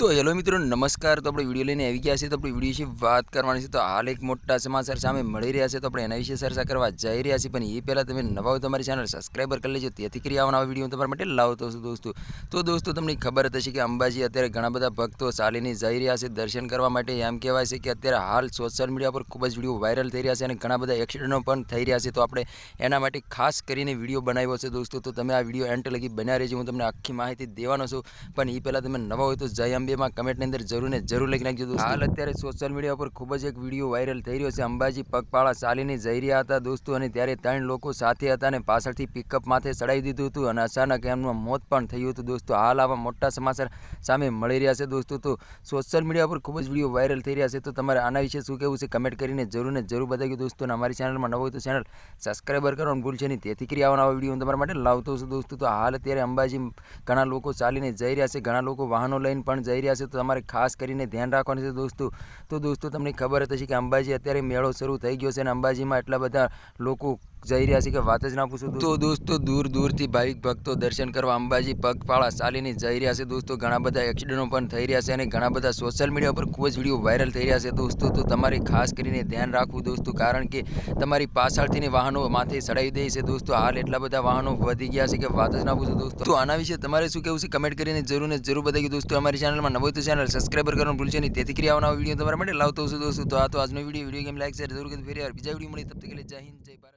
તો હેલો મિત્રો, નમસ્કાર. તો આપણે વીડિયો લઈને આવી ગયા છે તો આપણે વીડિયો વિશે વાત કરવાની છે. તો હાલ એક મોટા સમાચાર સામે મળી રહ્યા છે. તો આપણે એના વિશે ચર્ચા કરવા જઈ રહ્યા છીએ. પણ એ પહેલાં તમે નવા હોય તમારી ચેનલ સબસ્ક્રાઈબર કરી લેજો. તેથી કરી આવવાના વીડિયો તમારા માટે લાવતો છું દોસ્તો. તો દોસ્તો, તમને ખબર હશે કે અંબાજી અત્યારે ઘણા બધા ભક્તો ચાલીને જઈ રહ્યા છે દર્શન કરવા માટે. એમ કહેવાય છે કે અત્યારે હાલ સોશિયલ મીડિયા પર ખૂબ જ વીડિયો વાયરલ થઈ રહ્યા છે અને ઘણા બધા એક્સિડન્ટો પણ થઈ રહ્યા છે. તો આપણે એના માટે ખાસ કરીને વીડિયો બનાવ્યો છે દોસ્તો. તો તમે આ વીડિયો એન્ડ લગી બન્યા રહેજો. હું તમને આખી માહિતી દેવાનો છું. પણ એ પહેલાં તમે નવા હોય તો જય અંબેમાં કમેન્ટની અંદર જરૂર ને જરૂર લખી નાખજો દોસ્તો. હાલ અત્યારે સોશિયલ મીડિયા પર ખૂબ જ એક વીડિયો વાયરલ થઈ રહ્યો છે. અંબાજી પગપાળા ચાલીને જઈ રહ્યા હતા દોસ્તો અને ત્યારે ત્રણ લોકો સાથે હતા અને પાછળથી પિકઅપ માથે ચડાવી દીધું હતું અને અચાનક એમનું મોત પણ થયું હતું દોસ્તો. હાલ આવા મોટા સમાચાર સામે મળી રહ્યા છે દોસ્તો. તો સોશિયલ મીડિયા પર ખૂબ જ વીડિયો વાયરલ થઈ રહ્યા છે. તો તમારે આના વિશે શું કહેવું છે કમેન્ટ કરીને જરૂર ને જરૂર બતાવ્યું દોસ્તો. અને અમારી ચેનલમાં નવો તો ચેનલ સબસ્ક્રાઈબર કરવાનું ભૂલશે નહીં. તેથી કરી આવવાના વીડિયો હું તમારા માટે લાવતો છું દોસ્તો. તો હાલ અત્યારે અંબાજી ઘણા લોકો ચાલીને જઈ રહ્યા છે. ઘણા લોકો વાહનો લઈને પણ જઈ રહ્યા છે, તો તમારે ખાસ કરીને ધ્યાન રાખવાનું છે દોસ્તો. તો દોસ્તો, તમને ખબર હશે કે અંબાજી અત્યારે મેળો શરૂ થઈ ગયો છે અને અંબાજીમાં એટલા બધા લોકો જઈ રહ્યા છે કે વાત જ ના પૂછું તો દોસ્તો. દૂર દૂરથી ભાવિક ભક્તો દર્શન કરવા અંબાજી પગપાળા ચાલીને જઈ રહ્યા છે દોસ્તો. ઘણા બધા એક્સિડન્ટો પણ થઈ રહ્યા છે અને ઘણા બધા સોશિયલ મીડિયા પર ખૂબ જ વીડિયો વાયરલ થઈ રહ્યા છે દોસ્તો. તો તમારે ખાસ કરીને ધ્યાન રાખવું દોસ્તો કારણ કે તમારી પાછળથીને વાહનો માથે ચડાવી દે છે દોસ્તો. હાલ એટલા બધા વાહનો વધી ગયા છે કે વાત જ ના પૂછો દોસ્તો. તો આના વિશે તમારે શું કહેવું છે? કમેન્ટ કરીને જરૂર ને જરૂર બતાવી દોસ્તો. અમારી ચેનલમાં નવો તો ચેનલ સબસ્ક્રાઈબર કરવાનું ભૂલશે નહીં. તેથી કરી આવનારો વીડિયો તમારા માટે લાવતો છું દોસ્તો. તો આ તો આજનો video video game like share જરૂર કરી ફેરી બીજા વીડિયો મળી. તબ તક જય હિન્દ જય ભારત.